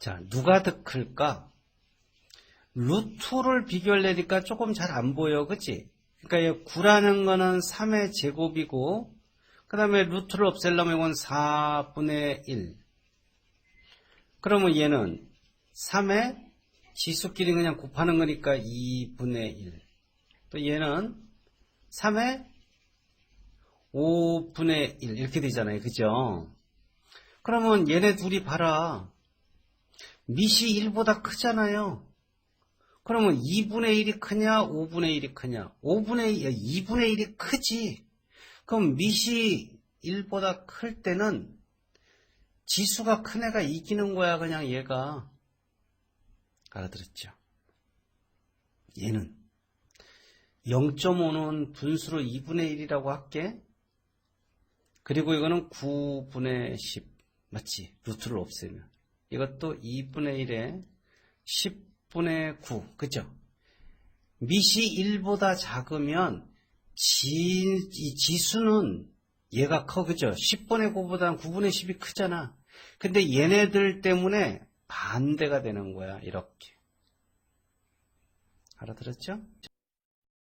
자, 누가 더 클까? 루트를 비교를 내니까 조금 잘 안 보여, 그치? 그러니까 9라는 거는 3의 제곱이고, 그 다음에 루트를 없애려면 이건 4분의 1. 그러면 얘는 3의 지수끼리 그냥 곱하는 거니까 2분의 1. 또 얘는 3의 5분의 1. 이렇게 되잖아요. 그죠? 그러면 얘네 둘이 봐라. 밑이 1보다 크잖아요. 그러면 2분의 1이 크냐, 5분의 1이 크냐? 5분의 1, 2분의 1이 크지. 그럼 밑이 1보다 클 때는 지수가 큰 애가 이기는 거야, 그냥 얘가. 알아들었죠? 얘는 0.5는 분수로 2분의 1이라고 할게. 그리고 이거는 9분의 10. 맞지? 루트를 없애면. 이것도 2분의 1에 10분의 9. 그죠? 밑이 1보다 작으면 지, 이 지수는 얘가 커. 그죠? 10분의 9보다는 9분의 10이 크잖아. 근데 얘네들 때문에 반대가 되는 거야. 이렇게. 알아들었죠?